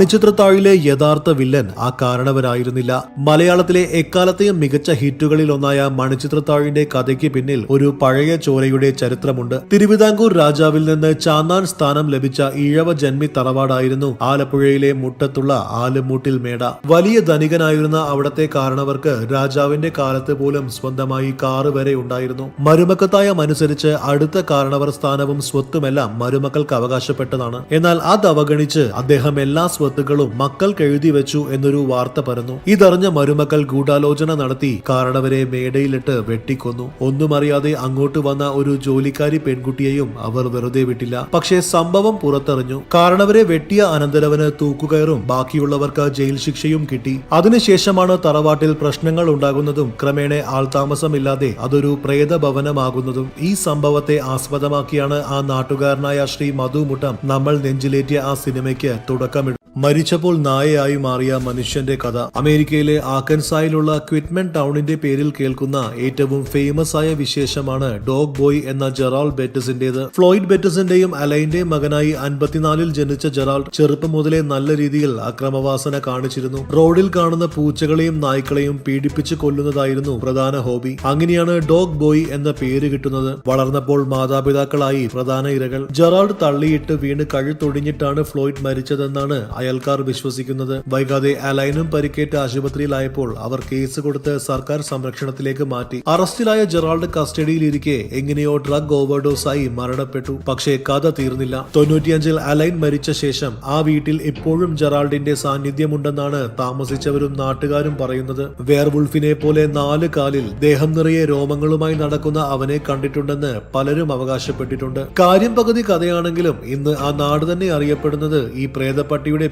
മണിച്ചിത്രത്താഴിലെ യഥാർത്ഥ വില്ലൻ ആ കാരണവരായിരുന്നില്ല മലയാളത്തിലെ എക്കാലത്തെയും മികച്ച ഹിറ്റുകളിൽ ഒന്നായ മണിച്ചിത്രത്താഴിന്റെ കഥയ്ക്ക് പിന്നിൽ ഒരു പഴയ ചോരയുടെ ചരിത്രമുണ്ട്. തിരുവിതാംകൂർ രാജാവിൽ നിന്ന് ചാന്നാൻ സ്ഥാനം ലഭിച്ച ഈഴവ ജന്മി തറവാടായിരുന്നു ആലപ്പുഴയിലെ മുട്ടത്തുള്ള ആലുമൂട്ടിൽ മേട. വലിയ ധനികനായിരുന്ന അവിടത്തെ കാരണവർക്ക് രാജാവിന്റെ കാലത്ത് പോലും സ്വന്തമായി കാറ് വരെ ഉണ്ടായിരുന്നു. മരുമക്കത്തായം അനുസരിച്ച് അടുത്ത കാരണവർ സ്ഥാനവും സ്വത്തുമെല്ലാം മരുമക്കൾക്ക് അവകാശപ്പെട്ടതാണ്. എന്നാൽ അത് അവഗണിച്ച് അദ്ദേഹം എല്ലാ സ്വത്തുക്കളും മക്കൾ എഴുതി വെച്ചു എന്നൊരു വാർത്ത പരന്നു. ഇതറിഞ്ഞ മരുമക്കൾ ഗൂഢാലോചന നടത്തി കാരണവരെ മേടയിലിട്ട് വെട്ടിക്കൊന്നു. ഒന്നും അറിയാതെ അങ്ങോട്ട് വന്ന ഒരു ജോലിക്കാരി പെൺകുട്ടിയെയും അവർ വെറുതെ വിട്ടില്ല. പക്ഷേ സംഭവം പുറത്തറിഞ്ഞു. കാരണവരെ വെട്ടിയ അനന്തരവന് തൂക്കുകയറും ബാക്കിയുള്ളവർക്ക് ജയിൽ ശിക്ഷയും കിട്ടി. അതിനുശേഷമാണ് തറവാട്ടിൽ പ്രശ്നങ്ങൾ ഉണ്ടാകുന്നതും ക്രമേണ ആൾതാമസമില്ലാതെ അതൊരു പ്രേതഭവനമാകുന്നതും. ഈ സംഭവത്തെ ആസ്പദമാക്കിയാണ് ആ നാട്ടുകാരനായ ശ്രീ മധു മധുമുട്ടം നമ്മൾ നെഞ്ചിലേറ്റിയ ആ സിനിമയ്ക്ക് തുടക്കമിടും മരിച്ചപ്പോൾ നായയായി മാറിയ മനുഷ്യന്റെ കഥ. അമേരിക്കയിലെ ആക്കൻസായിലുള്ള ക്വിറ്റ്മെൻ ടൗണിന്റെ പേരിൽ കേൾക്കുന്ന ഏറ്റവും ഫേമസ് ആയ വിശേഷമാണ് ഡോഗ് ബോയ് എന്ന ജെറാൾഡ് ബെറ്റസിന്റേത്. ഫ്ലോയിഡ് ബെറ്റസിന്റെയും അലൈന്റെയും മകനായി അൻപത്തിനാലിൽ ജനിച്ച ജെറാൾഡ് ചെറുപ്പം മുതലേ നല്ല രീതിയിൽ അക്രമവാസന കാണിച്ചിരുന്നു. റോഡിൽ കാണുന്ന പൂച്ചകളെയും നായ്ക്കളെയും പീഡിപ്പിച്ച് കൊല്ലുന്നതായിരുന്നു പ്രധാന ഹോബി. അങ്ങനെയാണ് ഡോഗ് ബോയ് എന്ന പേര് കിട്ടുന്നത്. വളർന്നപ്പോൾ മാതാപിതാക്കളായി പ്രധാന ഇരകൾ. ജെറാൾഡ് തള്ളിയിട്ട് വീണ് കഴുത്തൊടിഞ്ഞിട്ടാണ് ഫ്ലോയിഡ് മരിച്ചതെന്നാണ് അയൽക്കാർ വിശ്വസിക്കുന്നത്. വൈകാതെ അലൈനും പരിക്കേറ്റ് ആശുപത്രിയിലായപ്പോൾ അവർ കേസ് കൊടുത്ത് സർക്കാർ സംരക്ഷണത്തിലേക്ക് മാറ്റി. അറസ്റ്റിലായ ജെറാൾഡ് കസ്റ്റഡിയിലിരിക്കെ എങ്ങനെയോ ഡ്രഗ് ഓവർഡോസ് ആയി മരണപ്പെട്ടു. പക്ഷേ കഥ തീർന്നില്ല. തൊണ്ണൂറ്റിയഞ്ചിൽ അലൈൻ മരിച്ച ശേഷം ആ വീട്ടിൽ ഇപ്പോഴും ജെറാൾഡിന്റെ സാന്നിധ്യമുണ്ടെന്നാണ് താമസിച്ചവരും നാട്ടുകാരും പറയുന്നത്. വേർവുൾഫിനെ പോലെ നാല് കാലിൽ ദേഹം നിറയെ രോമങ്ങളുമായി നടക്കുന്ന അവനെ കണ്ടിട്ടുണ്ടെന്ന് പലരും അവകാശപ്പെട്ടിട്ടുണ്ട്. കാര്യം പകുതി കഥയാണെങ്കിലും ഇന്ന് ആ നാട് തന്നെ അറിയപ്പെടുന്നത് ഈ പ്രേതപ്പട്ടിയുടെ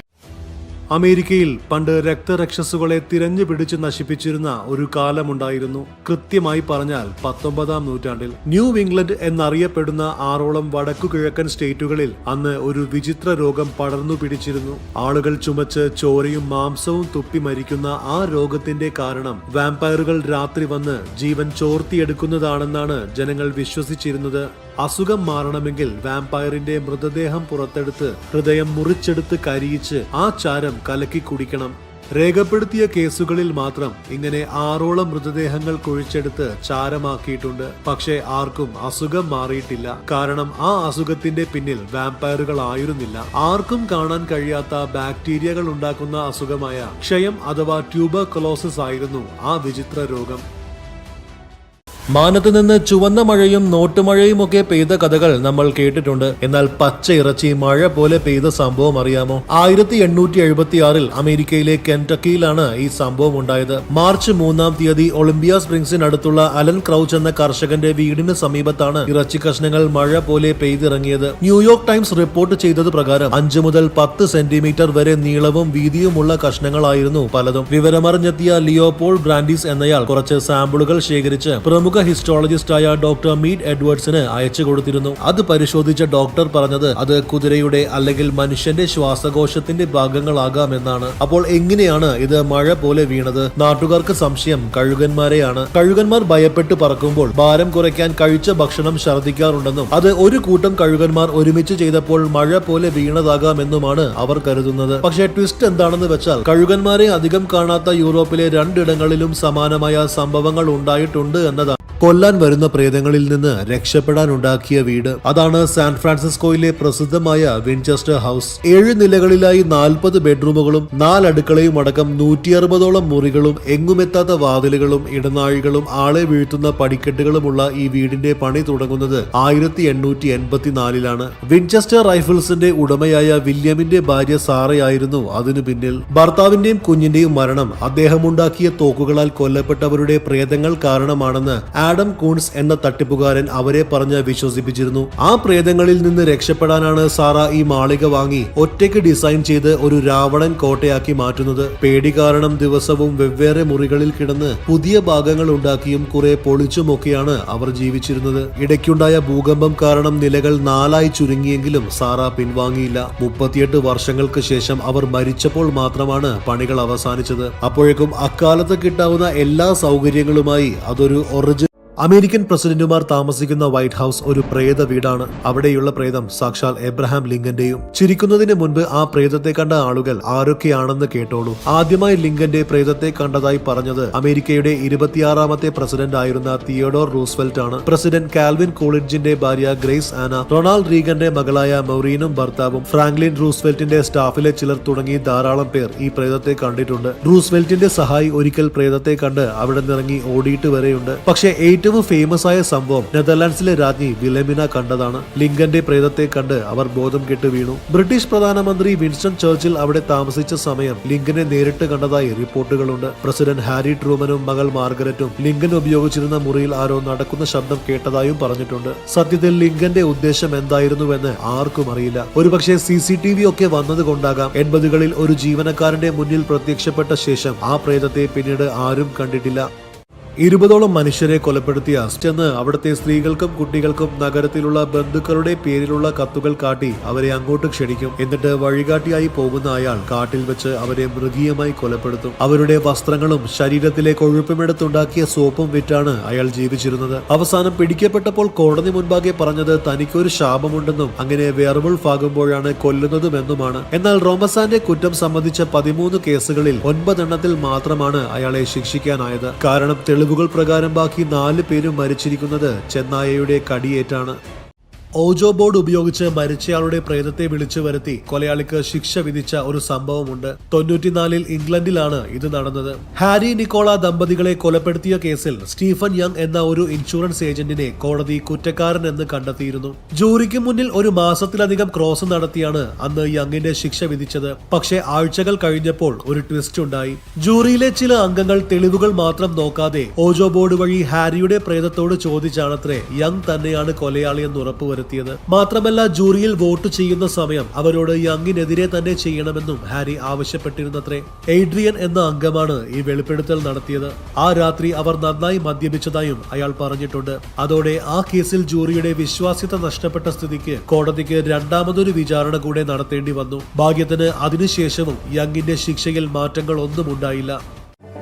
അമേരിക്കയിൽ പണ്ട് രക്തരക്ഷസുകളെ തിരഞ്ഞു പിടിച്ച് നശിപ്പിച്ചിരുന്ന ഒരു കാലമുണ്ടായിരുന്നു. കൃത്യമായി പറഞ്ഞാൽ പത്തൊമ്പതാം നൂറ്റാണ്ടിൽ. ന്യൂ ഇംഗ്ലണ്ട് എന്നറിയപ്പെടുന്ന ആറോളം വടക്കു കിഴക്കൻ സ്റ്റേറ്റുകളിൽ അന്ന് ഒരു വിചിത്ര രോഗം പടർന്നു പിടിച്ചിരുന്നു. ആളുകൾ ചുമച്ച് ചോരയും മാംസവും തുപ്പി മരിക്കുന്ന ആ രോഗത്തിന്റെ കാരണം വാമ്പയറുകൾ രാത്രി വന്ന് ജീവൻ ചോർത്തിയെടുക്കുന്നതാണെന്നാണ് ജനങ്ങൾ വിശ്വസിച്ചിരുന്നത്. അസുഖം മാറണമെങ്കിൽ വാമ്പയറിന്റെ മൃതദേഹം പുറത്തെടുത്ത് ഹൃദയം മുറിച്ചെടുത്ത് കരിയിച്ച് ആ ചാരം കലക്കി കുടിക്കണം. രേഖപ്പെടുത്തിയ കേസുകളിൽ മാത്രം ഇങ്ങനെ ആറോളം മൃതദേഹങ്ങൾ കുഴിച്ചെടുത്ത് ചാരമാക്കിയിട്ടുണ്ട്. പക്ഷേ ആർക്കും അസുഖം മാറിയിട്ടില്ല. കാരണം ആ അസുഖത്തിന്റെ പിന്നിൽ വാമ്പയറുകൾ ആയിരുന്നില്ല. ആർക്കും കാണാൻ കഴിയാത്ത ബാക്ടീരിയകൾ ഉണ്ടാക്കുന്ന അസുഖമായ ക്ഷയം അഥവാ ട്യൂബർകുലോസിസ് ആയിരുന്നു ആ വിചിത്ര രോഗം. മാനത്ത് നിന്ന് ചുവന്ന മഴയും നോട്ടുമഴയും ഒക്കെ പെയ്ത കഥകൾ നമ്മൾ കേട്ടിട്ടുണ്ട്. എന്നാൽ പച്ച ഇറച്ചി മഴ പോലെ പെയ്ത സംഭവം അറിയാമോ? ആയിരത്തി എണ്ണൂറ്റി എഴുപത്തി ആറിൽ അമേരിക്കയിലെ കെന്റക്കിയിലാണ് ഈ സംഭവം ഉണ്ടായത്. മാർച്ച് മൂന്നാം തീയതി ഒളിമ്പിയ സ്പ്രിങ്സിനടുത്തുള്ള അലൻ ക്രൗച്ച് എന്ന കർഷകന്റെ വീടിന് സമീപത്താണ് ഇറച്ചി കഷ്ണങ്ങൾ മഴ പോലെ പെയ്തിറങ്ങിയത്. ന്യൂയോർക്ക് ടൈംസ് റിപ്പോർട്ട് ചെയ്തത് പ്രകാരം അഞ്ചു മുതൽ പത്ത് സെന്റിമീറ്റർ വരെ നീളവും വീതിയുമുള്ള കഷ്ണങ്ങളായിരുന്നു പലതും. വിവരമറിഞ്ഞെത്തിയ ലിയോപോൾ ബ്രാൻഡീസ് എന്നയാൾ കുറച്ച് സാമ്പിളുകൾ ശേഖരിച്ച് പ്രമുഖ ഹിസ്റ്റോളജിസ്റ്റായ ഡോക്ടർ മീഡ് എഡ്വേർഡ്സിന് അയച്ചു കൊടുത്തിരുന്നു. അത് പരിശോധിച്ച ഡോക്ടർ പറഞ്ഞത് അത് കുതിരയുടെ അല്ലെങ്കിൽ മനുഷ്യന്റെ ശ്വാസകോശത്തിന്റെ ഭാഗങ്ങളാകാമെന്നാണ്. അപ്പോൾ എങ്ങനെയാണ് ഇത് മഴ പോലെ വീണത്? നാട്ടുകാർക്ക് സംശയം കഴുകന്മാരെയാണ്. കഴുകന്മാർ ഭയപ്പെട്ട് പറക്കുമ്പോൾ ഭാരം കുറയ്ക്കാൻ കഴിച്ച ഭക്ഷണം ഛർദ്ദിക്കാറുണ്ടെന്നും അത് ഒരു കൂട്ടം കഴുകന്മാർ ഒരുമിച്ച് ചെയ്തപ്പോൾ മഴ പോലെ വീണതാകാമെന്നുമാണ് അവർ കരുതുന്നത്. പക്ഷേ ട്വിസ്റ്റ് എന്താണെന്ന് വെച്ചാൽ കഴുകന്മാരെ അധികം കാണാത്ത യൂറോപ്പിലെ രണ്ടിടങ്ങളിലും സമാനമായ സംഭവങ്ങൾ ഉണ്ടായിട്ടുണ്ട് എന്നതാണ്. കൊല്ലാൻ വരുന്ന പ്രേതങ്ങളിൽ നിന്ന് രക്ഷപ്പെടാൻ ഉണ്ടാക്കിയ വീട്. അതാണ് സാൻ ഫ്രാൻസിസ്കോയിലെ പ്രസിദ്ധമായ വിൻചെസ്റ്റർ ഹൗസ്. ഏഴ് നിലകളിലായി നാൽപ്പത് ബെഡ്റൂമുകളും നാലടുക്കളയും അടക്കം നൂറ്റി അറുപതോളം മുറികളും എങ്ങുമെത്താത്ത വാതിലുകളും ഇടനാഴികളും ആളെ വീഴ്ത്തുന്ന പടിക്കെട്ടുകളുമുള്ള ഈ വീടിന്റെ പണി തുടങ്ങുന്നത് ആയിരത്തി എണ്ണൂറ്റി എൺപത്തിനാലിലാണ് വിൻചെസ്റ്റർ റൈഫിൾസിന്റെ ഉടമയായ വില്യമിന്റെ ഭാര്യ സാറയായിരുന്നു അതിനു പിന്നിൽ. ഭർത്താവിന്റെയും കുഞ്ഞിന്റെയും മരണം അദ്ദേഹമുണ്ടാക്കിയ തോക്കുകളാൽ കൊല്ലപ്പെട്ടവരുടെ പ്രേതങ്ങൾ കാരണമാണെന്ന് ആഡം കൂൺസ് എന്ന തട്ടിപ്പുകാരൻ അവരെ പറഞ്ഞ് വിശ്വസിപ്പിച്ചിരുന്നു. ആ പ്രേതങ്ങളിൽ നിന്ന് രക്ഷപ്പെടാനാണ് സാറ ഈ മാളിക വാങ്ങി ഒറ്റയ്ക്ക് ഡിസൈൻ ചെയ്ത് ഒരു രാവണൻ കോട്ടയാക്കി മാറ്റുന്നത്. പേടി കാരണം ദിവസവും വെവ്വേറെ മുറികളിൽ കിടന്ന് പുതിയ ഭാഗങ്ങൾ ഉണ്ടാക്കിയും കുറെ പൊളിച്ചുമൊക്കെയാണ് അവർ ജീവിച്ചിരുന്നത്. ഇടയ്ക്കുണ്ടായ ഭൂകമ്പം കാരണം നിലകൾ നാലായി ചുരുങ്ങിയെങ്കിലും സാറ പിൻവാങ്ങിയില്ല. മുപ്പത്തിയെട്ട് വർഷങ്ങൾക്ക് ശേഷം അവർ മരിച്ചപ്പോൾ മാത്രമാണ് പണികൾ അവസാനിച്ചത്. അപ്പോഴേക്കും അക്കാലത്ത് കിട്ടാവുന്ന എല്ലാ സൗകര്യങ്ങളുമായി അതൊരു ഒറിജിനൽ അമേരിക്കൻ പ്രസിഡന്റുമാർ താമസിക്കുന്ന വൈറ്റ് ഹൗസ് ഒരു പ്രേത വീടാണ്. അവിടെയുള്ള പ്രേതം സാക്ഷാൽ എബ്രഹാം ലിങ്കന്റെയും. ചിരിക്കുന്നതിന് മുൻപ് ആ പ്രേതത്തെ കണ്ട ആളുകൾ ആരൊക്കെയാണെന്ന് കേട്ടോളൂ. ആദ്യമായി ലിങ്കന്റെ പ്രേതത്തെ കണ്ടതായി പറഞ്ഞത് അമേരിക്കയുടെ ഇരുപത്തിയാറാമത്തെ പ്രസിഡന്റ് ആയിരുന്ന തിയോഡോർ റൂസ്വെൽറ്റ് ആണ്. പ്രസിഡന്റ് കാൽവിൻ കോളിഡ്ജിന്റെ ഭാര്യ ഗ്രേസ് ആന റൊണാൾഡ് റീഗന്റെ മകളായ മൗറീനും ഭർത്താവും ഫ്രാങ്ക്ലിൻ റൂസ്വെൽറ്റിന്റെ സ്റ്റാഫിലെ ചിലർ തുടങ്ങി ധാരാളം പേർ ഈ പ്രേതത്തെ കണ്ടിട്ടുണ്ട്. റൂസ്വെൽറ്റിന്റെ സഹായി ഒരിക്കൽ പ്രേതത്തെ കണ്ട് അവിടെ നിന്നിറങ്ങി ഓടിയിട്ട് വരെയുണ്ട്. പക്ഷേ ഏറ്റവും ഫേമസ് ആയ സംഭവം നെതർലാൻഡ്സിലെ രാജ്ഞി വിലമിന കണ്ടതാണ്. ലിങ്കന്റെ പ്രേതത്തെ കണ്ട് അവർ ബോധം കെട്ട് വീണു. ബ്രിട്ടീഷ് പ്രധാനമന്ത്രി വിൻസ്റ്റൺ ചർച്ചിൽ അവിടെ താമസിച്ച സമയം ലിങ്കനെ നേരിട്ട് കണ്ടതായി റിപ്പോർട്ടുകളുണ്ട്. പ്രസിഡന്റ് ഹാരി ട്രൂമനും മകൾ മാർഗരറ്റും ലിങ്കൻ ഉപയോഗിച്ചിരുന്ന മുറിയിൽ ആരോ നടക്കുന്ന ശബ്ദം കേട്ടതായും പറഞ്ഞിട്ടുണ്ട്. സത്യത്തിൽ ലിങ്കന്റെ ഉദ്ദേശം എന്തായിരുന്നുവെന്ന് ആർക്കും അറിയില്ല. ഒരുപക്ഷെ സി സി ടി വി ഒക്കെ വന്നതുകൊണ്ടാകാം എൺപതുകളിൽ ഒരു ജീവനക്കാരന്റെ മുന്നിൽ പ്രത്യക്ഷപ്പെട്ട ശേഷം ആ പ്രേതത്തെ പിന്നീട് ആരും കണ്ടിട്ടില്ല. ഇരുപതോളം മനുഷ്യരെ കൊലപ്പെടുത്തിയ ചെന്ന് അവിടുത്തെ സ്ത്രീകൾക്കും കുട്ടികൾക്കും നഗരത്തിലുള്ള ബന്ധുക്കളുടെ പേരിലുള്ള കത്തുകൾ കാട്ടി അവരെ അങ്ങോട്ട് ക്ഷണിക്കും. എന്നിട്ട് വഴികാട്ടിയായി പോകുന്ന അയാൾ കാട്ടിൽ വെച്ച് അവരെ മൃഗീയമായി കൊലപ്പെടുത്തും. അവരുടെ വസ്ത്രങ്ങളും ശരീരത്തിലെ കൊഴുപ്പുമെടുത്തുണ്ടാക്കിയ സോപ്പും വിറ്റാണ് അയാൾ ജീവിച്ചിരുന്നത്. അവസാനം പിടിക്കപ്പെട്ടപ്പോൾ കോടതി മുൻപാകെ പറഞ്ഞത് തനിക്കൊരു ശാപമുണ്ടെന്നും അങ്ങനെ വേർവുൾഫ് ആകുമ്പോഴാണ് കൊല്ലുന്നതുമെന്നുമാണ്. എന്നാൽ റോമസാന്റെ കുറ്റം സംബന്ധിച്ച പതിമൂന്ന് കേസുകളിൽ ഒൻപതെണ്ണത്തിൽ മാത്രമാണ് അയാളെ ശിക്ഷിക്കാനായത്. കാരണം തെളിവുകൾ പ്രകാരം ബാക്കി നാല് പേരും മരിച്ചിരിക്കുന്നത് ചെന്നായയുടെ കടിയേറ്റാണ്. ഓജോ ബോർഡ് ഉപയോഗിച്ച് മരിച്ചയാളുടെ പ്രേതത്തെ വിളിച്ചു വരുത്തി കൊലയാളിക്ക് ശിക്ഷ വിധിച്ച ഒരു സംഭവമുണ്ട്. തൊണ്ണൂറ്റിനാലിൽ ഇംഗ്ലണ്ടിലാണ് ഇത് നടന്നത്. ഹാരി നിക്കോള ദമ്പതികളെ കൊലപ്പെടുത്തിയ കേസിൽ സ്റ്റീഫൻ യങ് എന്ന ഒരു ഇൻഷുറൻസ് ഏജന്റിനെ കോടതി കുറ്റക്കാരൻ എന്ന് കണ്ടെത്തിയിരുന്നു. ജൂറിക്ക് മുന്നിൽ ഒരു മാസത്തിലധികം ക്രോസ് നടത്തിയാണ് അന്ന് യങ്ങിന്റെ ശിക്ഷ വിധിച്ചത്. പക്ഷേ ആഴ്ചകൾ കഴിഞ്ഞപ്പോൾ ഒരു ട്വിസ്റ്റ് ഉണ്ടായി. ജൂറിയിലെ ചില അംഗങ്ങൾ തെളിവുകൾ മാത്രം നോക്കാതെ ഓജോ ബോർഡ് വഴി ഹാരിയുടെ പ്രേതത്തോട് ചോദിച്ചാണത്രേ യങ് തന്നെയാണ് കൊലയാളിയെന്ന് ഉറപ്പുവരുത്തിയത് മാത്രമല്ല ജൂറിയിൽ വോട്ട് ചെയ്യുന്ന സമയം അവരോട് യങ്ങിനെതിരെ തന്നെ ചെയ്യണമെന്നും ഹാരി ആവശ്യപ്പെട്ടിരുന്നത്രേ. എയ്ഡ്രിയൻ എന്ന അംഗമാണ് ഈ വെളിപ്പെടുത്തൽ നടത്തിയത്. ആ രാത്രി അവർ നന്നായി മദ്യപിച്ചതായും അയാൾ പറഞ്ഞിട്ടുണ്ട്. അതോടെ ആ കേസിൽ ജൂറിയുടെ വിശ്വാസ്യത നഷ്ടപ്പെട്ട സ്ഥിതിക്ക് കോടതിക്ക് രണ്ടാമതൊരു വിചാരണ കൂടെ നടത്തേണ്ടി വന്നു. ഭാഗ്യത്തിന് അതിനുശേഷവും യങ്ങിന്റെ ശിക്ഷയിൽ മാറ്റങ്ങൾ ഒന്നും ഉണ്ടായില്ല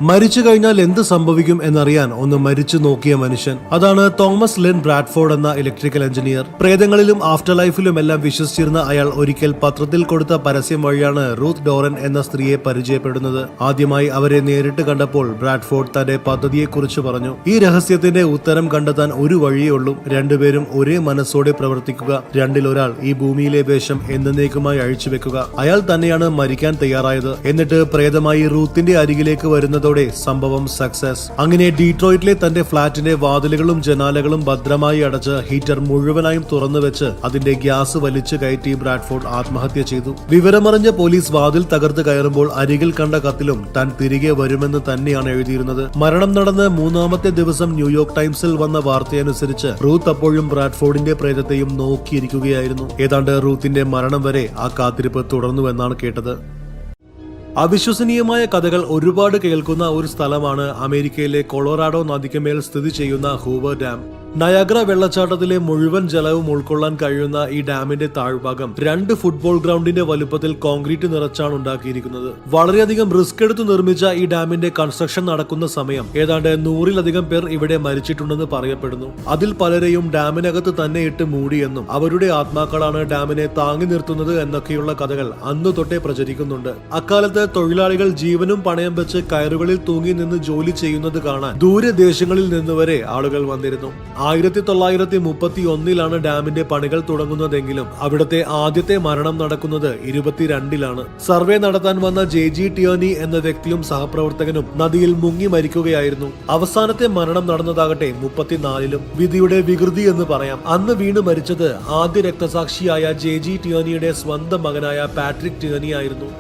മരിച്ചു കഴിഞ്ഞാൽ എന്ത് സംഭവിക്കും എന്നറിയാൻ ഒന്ന് മരിച്ചു നോക്കിയ മനുഷ്യൻ. അതാണ് തോമസ് ലെൻ ബ്രാഡ്ഫോർഡ് എന്ന ഇലക്ട്രിക്കൽ എഞ്ചിനീയർ പ്രേതങ്ങളിലും ആഫ്റ്റർ ലൈഫിലും എല്ലാം വിശ്വസിച്ചിരുന്ന അയാൾ ഒരിക്കൽ പത്രത്തിൽ കൊടുത്ത പരസ്യം വഴിയാണ് റൂത്ത് ഡോറൻ എന്ന സ്ത്രീയെ പരിചയപ്പെടുന്നത്. ആദ്യമായി അവരെ നേരിട്ട് കണ്ടപ്പോൾ ബ്രാഡ്ഫോർഡ് തന്റെ പദ്ധതിയെക്കുറിച്ച് പറഞ്ഞു. ഈ രഹസ്യത്തിന്റെ ഉത്തരം കണ്ടെത്താൻ ഒരു വഴിയേ ഉള്ളൂ. രണ്ടുപേരും ഒരേ മനസ്സോടെ പ്രവർത്തിക്കുക. രണ്ടിലൊരാൾ ഈ ഭൂമിയിലെ വേഷം എന്നേക്കുമായി അഴിച്ചുവെക്കുക. അയാൾ തന്നെയാണ് മരിക്കാൻ തയ്യാറായത്. എന്നിട്ട് പ്രേതമായി റൂത്തിന്റെ അരികിലേക്ക് വരുന്നതോടെ സംഭവം സക്സസ് അങ്ങനെ ഡീട്രോയിറ്റിലെ തന്റെ ഫ്ളാറ്റിന്റെ വാതിലുകളും ജനാലകളും ഭദ്രമായി അടച്ച് ഹീറ്റർ മുഴുവനായും തുറന്നു വെച്ച് അതിന്റെ ഗ്യാസ് വലിച്ചു കയറ്റി ബ്രാഡ്ഫോർഡ് ആത്മഹത്യ ചെയ്തു. വിവരമറിഞ്ഞ പോലീസ് വാതിൽ തകർത്ത് കയറുമ്പോൾ അരികിൽ കണ്ട കത്തിലും താൻ തിരികെ വരുമെന്ന് തന്നെയാണ് എഴുതിയിരുന്നത്. മരണം നടന്ന് മൂന്നാമത്തെ ദിവസം ന്യൂയോർക്ക് ടൈംസിൽ വന്ന വാർത്തയനുസരിച്ച് റൂത്ത് അപ്പോഴും ബ്രാഡ്ഫോർഡിന്റെ പ്രേതത്തെയും നോക്കിയിരിക്കുകയായിരുന്നു. ഏതാണ്ട് റൂത്തിന്റെ മരണം വരെ ആ കാത്തിരിപ്പ് തുടർന്നുവെന്നാണ് കേട്ടത്. അവിശ്വസനീയമായ കഥകൾ ഒരുപാട് കേൾക്കുന്ന ഒരു സ്ഥലമാണ് അമേരിക്കയിലെ കൊളോറാഡോ നദിക്ക് മേൽ സ്ഥിതി ചെയ്യുന്ന ഹൂവർ ഡാം. നയാഗ്ര വെള്ളച്ചാട്ടത്തിലെ മുഴുവൻ ജലവും ഉൾക്കൊള്ളാൻ കഴിയുന്ന ഈ ഡാമിന്റെ താഴ്ഭാഗം രണ്ട് ഫുട്ബോൾ ഗ്രൗണ്ടിന്റെ വലുപ്പത്തിൽ കോൺക്രീറ്റ് നിറച്ചാണ് ഉണ്ടാക്കിയിരിക്കുന്നത്. വളരെയധികം റിസ്ക് എടുത്ത് നിർമ്മിച്ച ഈ ഡാമിന്റെ കൺസ്ട്രക്ഷൻ നടക്കുന്ന സമയം ഏതാണ്ട് നൂറിലധികം പേർ ഇവിടെ മരിച്ചിട്ടുണ്ടെന്ന് പറയപ്പെടുന്നു. അതിൽ പലരെയും ഡാമിനകത്ത് തന്നെ ഇട്ട് മൂടിയെന്നും അവരുടെ ആത്മാക്കളാണ് ഡാമിനെ താങ്ങി നിർത്തുന്നത് എന്നൊക്കെയുള്ള കഥകൾ അന്ന് തൊട്ടേ പ്രചരിക്കുന്നുണ്ട്. അക്കാലത്ത് തൊഴിലാളികൾ ജീവനും പണയം വെച്ച് കയറുകളിൽ തൂങ്ങി നിന്ന് ജോലി ചെയ്യുന്നത് കാണാൻ ദൂരദേശങ്ങളിൽ നിന്ന് വരെ ആളുകൾ വന്നിരുന്നു. ആയിരത്തി തൊള്ളായിരത്തി മുപ്പത്തി ഒന്നിലാണ് ഡാമിന്റെ പണികൾ തുടങ്ങുന്നതെങ്കിലും അവിടുത്തെ ആദ്യത്തെ മരണം നടക്കുന്നത് ഇരുപത്തിരണ്ടിലാണ്. സർവേ നടത്താൻ വന്ന ജെ ജി ടിയോനി എന്ന വ്യക്തിയും സഹപ്രവർത്തകനും നദിയിൽ മുങ്ങി മരിക്കുകയായിരുന്നു. അവസാനത്തെ മരണം നടന്നതാകട്ടെ മുപ്പത്തിനാലിലും. വിധിയുടെ വികൃതി എന്ന് പറയാം. അന്ന് വീണ് മരിച്ചത് ആദ്യ രക്തസാക്ഷിയായ ജെ ജി ടിയോനിയുടെ സ്വന്തം മകനായ പാട്രിക് ടിയോനി ആയിരുന്നു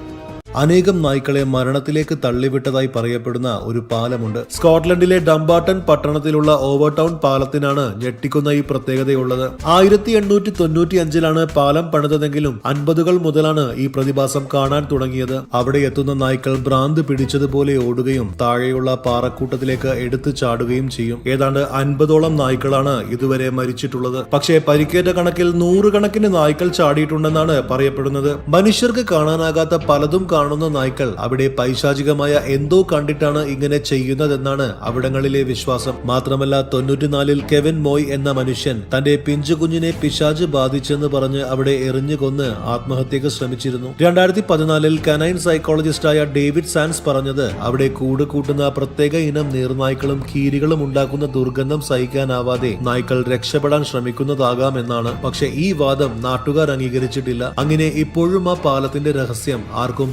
അനേകം നായ്ക്കളെ മരണത്തിലേക്ക് തള്ളിവിട്ടതായി പറയപ്പെടുന്ന ഒരു പാലമുണ്ട്. സ്കോട്ട്ലൻഡിലെ ഡംബാട്ടൺ പട്ടണത്തിലുള്ള ഓവർടൗൺ പാലത്തിനാണ് ഞെട്ടിക്കുന്ന ഈ പ്രത്യേകതയുള്ളത്. ആയിരത്തി എണ്ണൂറ്റി തൊണ്ണൂറ്റി അഞ്ചിലാണ് പാലം പണിതതെങ്കിലും അൻപതുകൾ മുതലാണ് ഈ പ്രതിഭാസം കാണാൻ തുടങ്ങിയത്. അവിടെ എത്തുന്ന നായ്ക്കൾ ഭ്രാന്ത് പിടിച്ചതുപോലെ ഓടുകയും താഴെയുള്ള പാറക്കൂട്ടത്തിലേക്ക് എടുത്തു ചാടുകയും ചെയ്യും. ഏതാണ്ട് അൻപതോളം നായ്ക്കളാണ് ഇതുവരെ മരിച്ചിട്ടുള്ളത്. പക്ഷേ പരിക്കേറ്റ കണക്കിൽ നൂറുകണക്കിന് നായ്ക്കൾ ചാടിയിട്ടുണ്ടെന്നാണ് പറയപ്പെടുന്നത്. മനുഷ്യർക്ക് കാണാനാകാത്ത പലതും കാണുന്ന നായ്ക്കൾ അവിടെ പൈശാചികമായ എന്തോ കണ്ടിട്ടാണ് ഇങ്ങനെ ചെയ്യുന്നതെന്നാണ് അവിടങ്ങളിലെ വിശ്വാസം. മാത്രമല്ല തൊണ്ണൂറ്റിനാലിൽ കെവിൻ മോയ് എന്ന മനുഷ്യൻ തന്റെ പിഞ്ചുകുഞ്ഞിനെ പിശാജ് ബാധിച്ചെന്ന് പറഞ്ഞ് അവിടെ എറിഞ്ഞു കൊന്ന് ആത്മഹത്യക്ക് ശ്രമിച്ചിരുന്നു. രണ്ടായിരത്തി പതിനാലിൽ കനൈൻ സൈക്കോളജിസ്റ്റായ ഡേവിഡ് സാൻസ് പറഞ്ഞത് അവിടെ കൂട് കൂട്ടുന്ന പ്രത്യേക ഇനം നീർനായ്ക്കളും കീരികളും ഉണ്ടാക്കുന്ന ദുർഗന്ധം സഹിക്കാനാവാതെ നായ്ക്കൾ രക്ഷപ്പെടാൻ ശ്രമിക്കുന്നതാകാം എന്നാണ്. പക്ഷെ ഈ വാദം നാട്ടുകാർ അംഗീകരിച്ചിട്ടില്ല. അങ്ങനെ ഇപ്പോഴും ആ പാലത്തിന്റെ രഹസ്യം ആർക്കും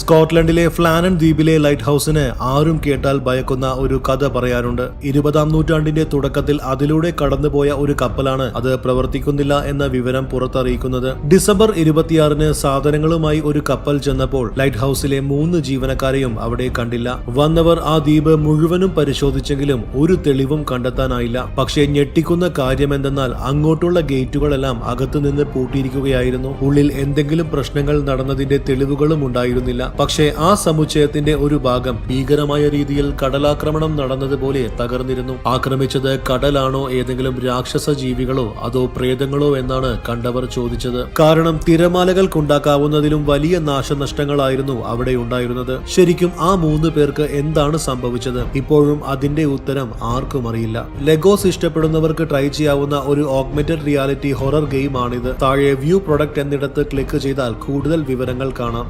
സ്കോട്ട്ലൻഡിലെ ഫ്ലാനൻ ദ്വീപിലെ ലൈറ്റ് ഹൗസിന് ആരും കേട്ടാൽ ഭയക്കുന്ന ഒരു കഥ പറയാനുണ്ട് ഇരുപതാം നൂറ്റാണ്ടിന്റെ തുടക്കത്തിൽ അതിലൂടെ കടന്നുപോയ ഒരു കപ്പലാണ് അത് പ്രവർത്തിക്കുന്നില്ല എന്ന വിവരം പുറത്തറിയിക്കുന്നത്. ഡിസംബർ ഇരുപത്തിയാറിന് സാധനങ്ങളുമായി ഒരു കപ്പൽ ചെന്നപ്പോൾ ലൈറ്റ് ഹൗസിലെ മൂന്ന് ജീവനക്കാരെയും അവിടെ കണ്ടില്ല. വന്നവർ ആ ദ്വീപ് മുഴുവനും പരിശോധിച്ചെങ്കിലും ഒരു തെളിവും കണ്ടെത്താനായില്ല. പക്ഷേ ഞെട്ടിക്കുന്ന കാര്യമെന്തെന്നാൽ അങ്ങോട്ടുള്ള ഗേറ്റുകളെല്ലാം അകത്തുനിന്ന് പൂട്ടിയിരിക്കുകയായിരുന്നു. ഉള്ളിൽ എന്തെങ്കിലും പ്രശ്നങ്ങൾ നടന്നതിന്റെ തെളിവുകളും ഉണ്ടായിരുന്നില്ല. പക്ഷേ ആ സമുച്ചയത്തിന്റെ ഒരു ഭാഗം ഭീകരമായ രീതിയിൽ കടലാക്രമണം നടന്നതുപോലെ തകർന്നിരുന്നു. ആക്രമിച്ചത് കടലാണോ ഏതെങ്കിലും രാക്ഷസ ജീവികളോ അതോ പ്രേതങ്ങളോ എന്നാണ് കണ്ടവർ ചോദിച്ചത്. കാരണം തിരമാലകൾക്കുണ്ടാക്കാവുന്നതിലും വലിയ നാശനഷ്ടങ്ങളായിരുന്നു അവിടെ ഉണ്ടായിരുന്നത്. ശരിക്കും ആ മൂന്ന് പേർക്ക് എന്താണ് സംഭവിച്ചത്? ഇപ്പോഴും അതിന്റെ ഉത്തരം ആർക്കും അറിയില്ല. ലെഗോസ് ഇഷ്ടപ്പെടുന്നവർക്ക് ട്രൈ ചെയ്യാവുന്ന ഒരു ഓഗ്മെന്റഡ് റിയാലിറ്റി ഹൊറർ ഗെയിം ആണിത് താഴെ വ്യൂ പ്രൊഡക്റ്റ് എന്നിടത്ത് ക്ലിക്ക് ചെയ്താൽ കൂടുതൽ വിവരങ്ങൾ കാണാം.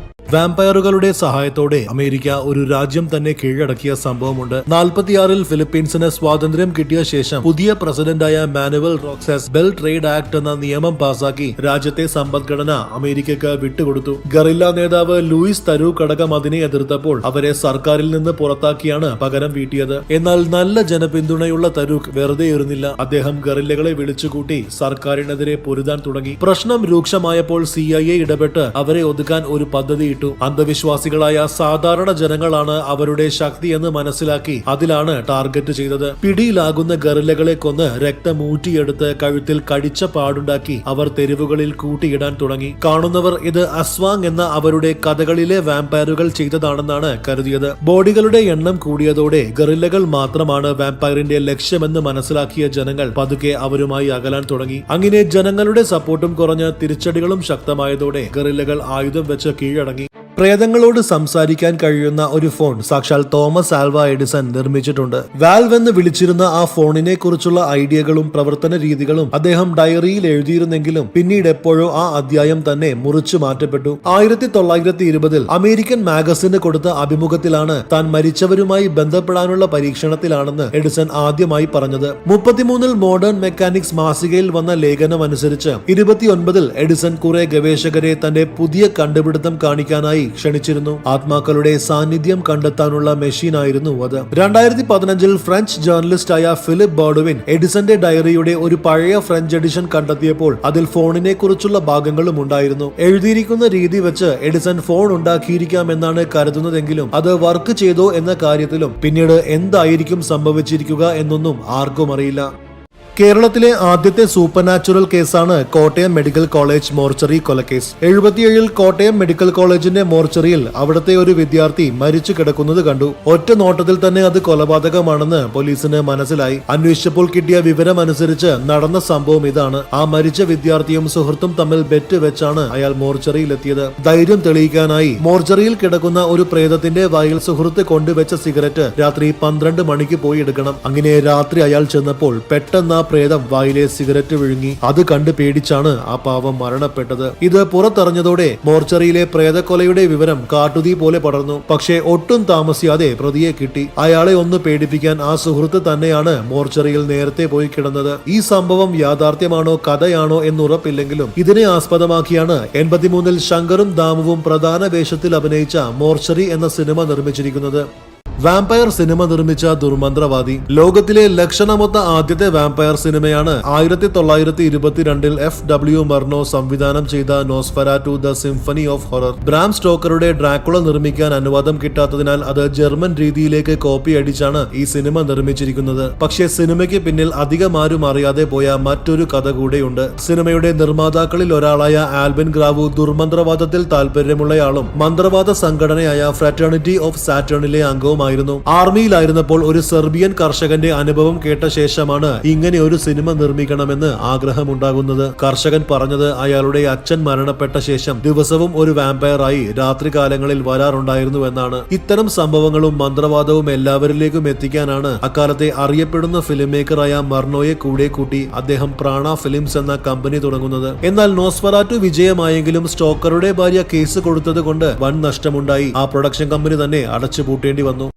വാമ്പയറുകളുടെ സഹായത്തോടെ അമേരിക്ക ഒരു രാജ്യം തന്നെ കീഴടക്കിയ സംഭവമുണ്ട്. നാൽപ്പത്തിയാറിൽ ഫിലിപ്പീൻസിന് സ്വാതന്ത്ര്യം കിട്ടിയ ശേഷം പുതിയ പ്രസിഡന്റായ Manuel Roxas Bell Trade Act എന്ന നിയമം പാസാക്കി രാജ്യത്തെ സമ്പദ്ഘടന അമേരിക്കക്ക് വിട്ടുകൊടുത്തു. ഗറില്ല നേതാവ് ലൂയിസ് തരൂ ഘടകം അതിനെ എതിർത്തപ്പോൾ അവരെ സർക്കാരിൽ നിന്ന് പുറത്താക്കിയാണ് പകരം വീട്ടിയത്. എന്നാൽ നല്ല ജനപിന്തുണയുള്ള തരൂഖ് വെറുതെ ഇരുന്നില്ല. അദ്ദേഹം ഗറില്ലകളെ വിളിച്ചുകൂട്ടി സർക്കാരിനെതിരെ പൊരുതാൻ തുടങ്ങി. പ്രശ്നം രൂക്ഷമായപ്പോൾ സി ഐ എ ഇടപെട്ട് അവരെ ഒതുക്കാൻ ഒരു പദ്ധതി ഇട്ടു അന്ധവിശ്വാസികളായ സാധാരണ ജനങ്ങളാണ് അവരുടെ ശക്തി എന്ന് മനസ്സിലാക്കി അതിലാണ് ടാർഗറ്റ് ചെയ്തത്. പിടിയിലാകുന്ന ഗറില്ലകളെ കൊന്ന് രക്തം ഊറ്റിയെടുത്ത് കഴുത്തിൽ കടിച്ച പാടുണ്ടാക്കി അവർ തെരുവുകളിൽ കൂട്ടിയിടാൻ തുടങ്ങി. കാണുന്നവർ ഇത് അസ്വാങ് എന്ന അവരുടെ കഥകളിലെ വാമ്പയറുകൾ ചെയ്തതാണെന്നാണ് കരുതിയത്. ബോഡികളുടെ എണ്ണം കൂടിയതോടെ ഗറില്ലകൾ മാത്രമാണ് വാമ്പയറിന്റെ ലക്ഷ്യമെന്ന് മനസ്സിലാക്കിയ ജനങ്ങൾ പതുക്കെ അവരുമായി അകലാൻ തുടങ്ങി. അങ്ങനെ ജനങ്ങളുടെ സപ്പോർട്ടും കുറഞ്ഞ് തിരിച്ചടികളും ശക്തമായതോടെ ഗറില്ലകൾ ആയുധം വെച്ച് കീഴടങ്ങി. പ്രേതങ്ങളോട് സംസാരിക്കാൻ കഴിയുന്ന ഒരു ഫോൺ സാക്ഷാൽ തോമസ് ആൽവ എഡിസൺ നിർമ്മിച്ചിട്ടുണ്ട്. വാൽവ് എന്ന് വിളിച്ചിരുന്ന ആ ഫോണിനെ കുറിച്ചുള്ള ഐഡിയകളും പ്രവർത്തന രീതികളും അദ്ദേഹം ഡയറിയിൽ എഴുതിയിരുന്നെങ്കിലും പിന്നീട് എപ്പോഴോ ആ അധ്യായം തന്നെ മുറിച്ചു മാറ്റപ്പെട്ടു. ആയിരത്തി തൊള്ളായിരത്തി ഇരുപതിൽ അമേരിക്കൻ മാഗസിന് കൊടുത്ത അഭിമുഖത്തിലാണ് താൻ മരിച്ചവരുമായി ബന്ധപ്പെടാനുള്ള പരീക്ഷണത്തിലാണെന്ന് എഡിസൺ ആദ്യമായി പറഞ്ഞത്. മുപ്പത്തിമൂന്നിൽ മോഡേൺ മെക്കാനിക്സ് മാസികയിൽ വന്ന ലേഖനം അനുസരിച്ച് ഇരുപത്തിയൊൻപതിൽ എഡിസൺ കുറെ ഗവേഷകരെ തന്റെ പുതിയ കണ്ടുപിടുത്തം കാണിക്കാനായി ക്ഷണിച്ചിരുന്നു. ആത്മാക്കളുടെ സാന്നിധ്യം കണ്ടെത്താനുള്ള മെഷീനായിരുന്നു അത്. രണ്ടായിരത്തി പതിനഞ്ചിൽ ഫ്രഞ്ച് ആയ ഫിലിപ്പ് ബോഡുവിൻ എഡിസന്റെ ഡയറിയുടെ ഒരു പഴയ ഫ്രഞ്ച് എഡിഷൻ കണ്ടെത്തിയപ്പോൾ അതിൽ ഫോണിനെ കുറിച്ചുള്ള ഭാഗങ്ങളും ഉണ്ടായിരുന്നു. എഴുതിയിരിക്കുന്ന രീതി വെച്ച് എഡിസൺ ഫോൺ ഉണ്ടാക്കിയിരിക്കാമെന്നാണ് കരുതുന്നതെങ്കിലും അത് വർക്ക് ചെയ്തോ എന്ന കാര്യത്തിലും പിന്നീട് എന്തായിരിക്കും സംഭവിച്ചിരിക്കുക എന്നൊന്നും ആർക്കും അറിയില്ല. കേരളത്തിലെ ആദ്യത്തെ സൂപ്പർ നാച്ചുറൽ കേസാണ് കോട്ടയം മെഡിക്കൽ കോളേജ് മോർച്ചറി കൊലക്കേസ്. എഴുപത്തിയേഴിൽ കോട്ടയം മെഡിക്കൽ കോളേജിന്റെ മോർച്ചറിയിൽ അവിടുത്തെ ഒരു വിദ്യാർത്ഥി മരിച്ചു കിടക്കുന്നത് കണ്ടു. ഒറ്റ നോട്ടത്തിൽ തന്നെ അത് കൊലപാതകമാണെന്ന് പോലീസിന് മനസ്സിലായി. അന്വേഷിച്ചപ്പോൾ കിട്ടിയ വിവരം അനുസരിച്ച് നടന്ന സംഭവം ഇതാണ്. ആ മരിച്ച വിദ്യാർത്ഥിയും സുഹൃത്തും തമ്മിൽ ബെറ്റ് വെച്ചാണ് അയാൾ മോർച്ചറിയിലെത്തിയത്. ധൈര്യം തെളിയിക്കാനായി മോർച്ചറിയിൽ കിടക്കുന്ന ഒരു പ്രേതത്തിന്റെ വായിൽ സുഹൃത്ത് കൊണ്ടുവച്ച സിഗരറ്റ് രാത്രി പന്ത്രണ്ട് മണിക്ക് പോയി എടുക്കണം. അങ്ങനെ രാത്രി അയാൾ ചെന്നപ്പോൾ പെട്ടെന്ന് പ്രേതം വായിലെ സിഗരറ്റ് വിഴുങ്ങി അത് കണ്ട് പേടിച്ചാണ് ആ പാവം മരണപ്പെട്ടത്. ഇത് പുറത്തറിഞ്ഞതോടെ മോർച്ചറിയിലെ പ്രേതക്കൊലയുടെ വിവരം കാട്ടുതീ പോലെ പടർന്നു. പക്ഷേ ഒട്ടും താമസിയാതെ പ്രതിയെ കിട്ടി. അയാളെ ഒന്ന് പേടിപ്പിക്കാൻ ആ സുഹൃത്ത് തന്നെയാണ് മോർച്ചറിയിൽ നേരത്തെ പോയി കിടന്നത്. ഈ സംഭവം യാഥാർത്ഥ്യമാണോ കഥയാണോ എന്നുറപ്പില്ലെങ്കിലും ഇതിനെ ആസ്പദമാക്കിയാണ് എൺപത്തിമൂന്നിൽ ശങ്കറും ദാമുവും പ്രധാന വേഷത്തിൽ അഭിനയിച്ച മോർച്ചറി എന്ന സിനിമ നിർമ്മിച്ചിരിക്കുന്നത്. വാമ്പയർ സിനിമ നിർമ്മിച്ച ദുർമന്ത്രവാദി. ലോകത്തിലെ ലക്ഷണമൊത്ത ആദ്യത്തെ വാമ്പയർ സിനിമയാണ് ആയിരത്തി തൊള്ളായിരത്തി ഇരുപത്തിരണ്ടിൽ എഫ് ഡബ്ല്യു മർണോ സംവിധാനം ചെയ്ത Nosferatu the symphony of horror Bram സ്റ്റോക്കറുടെ Dracula നിർമ്മിക്കാൻ അനുവാദം കിട്ടാത്തതിനാൽ അത് ജർമ്മൻ രീതിയിലേക്ക് കോപ്പി അടിച്ചാണ് ഈ സിനിമ നിർമ്മിച്ചിരിക്കുന്നത്. പക്ഷേ സിനിമയ്ക്ക് പിന്നിൽ അധികം ആരും അറിയാതെ പോയ മറ്റൊരു കഥ കൂടെയുണ്ട്. സിനിമയുടെ നിർമ്മാതാക്കളിൽ ഒരാളായ ആൽബിൻ ഗ്രാവു ദുർമന്ത്രവാദത്തിൽ താല്പര്യമുള്ളയാളും മന്ത്രവാദ സംഘടനയായ ഫ്രാറ്റേണിറ്റി ഓഫ് സാറ്റേണിലെ അംഗവും ആഗ്രഹമായിരുന്നു ആർമിയിലായിരുന്നപ്പോൾ ഒരു സെർബിയൻ കർഷകന്റെ അനുഭവം കേട്ട ശേഷമാണ് ഇങ്ങനെ ഒരു സിനിമ നിർമ്മിക്കണമെന്ന് ആഗ്രഹമുണ്ടാകുന്നത്. കർഷകൻ പറഞ്ഞത് അയാളുടെ അച്ഛൻ മരണപ്പെട്ട ശേഷം ദിവസവും ഒരു വാമ്പയറായി രാത്രികാലങ്ങളിൽ വരാറുണ്ടായിരുന്നു എന്നാണ്. ഇത്തരം സംഭവങ്ങളും മന്ത്രവാദവും എല്ലാവരിലേക്കും എത്തിക്കാനാണ് അക്കാലത്തെ അറിയപ്പെടുന്ന ഫിലിം മേക്കറായ മർണോയെ കൂടെ കൂട്ടി അദ്ദേഹം പ്രാണ ഫിലിംസ് എന്ന കമ്പനി തുടങ്ങുന്നത്. എന്നാൽ നോസ്ഫറാറ്റു വിജയമായെങ്കിലും സ്റ്റോക്കറുടെ ഭാര്യ കേസ് കൊടുത്തത് കൊണ്ട് വൻ നഷ്ടമുണ്ടായി. ആ പ്രൊഡക്ഷൻ കമ്പനി തന്നെ അടച്ചുപൂട്ടേണ്ടി വന്നു.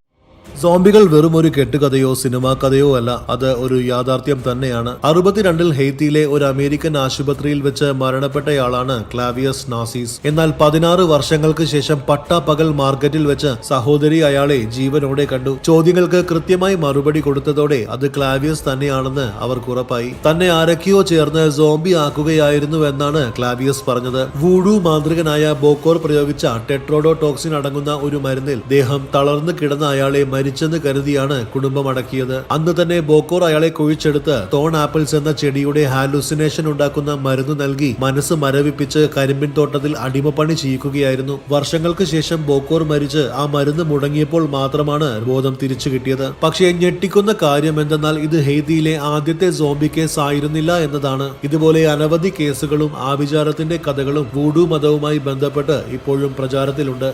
സോംബികൾ വെറും ഒരു കെട്ടുകഥയോ സിനിമാ കഥയോ അല്ല അത് ഒരു യാഥാർത്ഥ്യം തന്നെയാണ്. അറുപത്തിരണ്ടിൽ ഹെയ്ത്തിയിലെ ഒരു അമേരിക്കൻ ആശുപത്രിയിൽ വെച്ച് മരണപ്പെട്ടയാളാണ് ക്ലാവിയസ് നാസീസ്. എന്നാൽ പതിനാറ് വർഷങ്ങൾക്ക് ശേഷം പട്ടാപ്പകൽ മാർക്കറ്റിൽ വെച്ച് സഹോദരി അയാളെ ജീവനോടെ കണ്ടു. ചോദ്യങ്ങൾക്ക് കൃത്യമായി മറുപടി കൊടുത്തതോടെ അത് ക്ലാവിയസ് തന്നെയാണെന്ന് അവർക്ക് ഉറപ്പായി. തന്നെ ആരൊക്കെയോ ചേർന്ന് സോംബി ആക്കുകയായിരുന്നു എന്നാണ് ക്ലാവിയസ് പറഞ്ഞത്. വൂഡു മാന്ത്രികനായ ബോക്കോർ പ്രയോഗിച്ച ടെട്രോഡോ ടോക്സിൻ അടങ്ങുന്ന ഒരു മരുന്നിൽ ദേഹം തളർന്നു കിടന്ന അയാളെ മരിച്ചെന്ന് കരുതിയാണ് കുടുംബം അടക്കിയത്. അന്ന് തന്നെ ബോക്കോർ അയാളെ കുഴിച്ചെടുത്ത് തോൺ ആപ്പിൾസ് എന്ന ചെടിയുടെ ഹാലൂസിനേഷൻ ഉണ്ടാക്കുന്ന മരുന്ന് നൽകി മനസ്സ് മരവിപ്പിച്ച് കരിമ്പിൻ തോട്ടത്തിൽ അടിമപ്പണി ചെയ്യിക്കുകയായിരുന്നു. വർഷങ്ങൾക്ക് ശേഷം ബോക്കോർ മരിച്ച് ആ മരുന്ന് മുടങ്ങിയപ്പോൾ മാത്രമാണ് ബോധം തിരിച്ചു കിട്ടിയത്. പക്ഷേ ഞെട്ടിക്കുന്ന കാര്യം എന്തെന്നാൽ ഇത് ഹെയ്തിയിലെ ആദ്യത്തെ സോംബി കേസ് ആയിരുന്നില്ല എന്നതാണ്. ഇതുപോലെ അനവധി കേസുകളും ആവിചാരത്തിന്റെ കഥകളും വൂഡു മതവുമായി ബന്ധപ്പെട്ട് ഇപ്പോഴും പ്രചാരത്തിലുണ്ട്.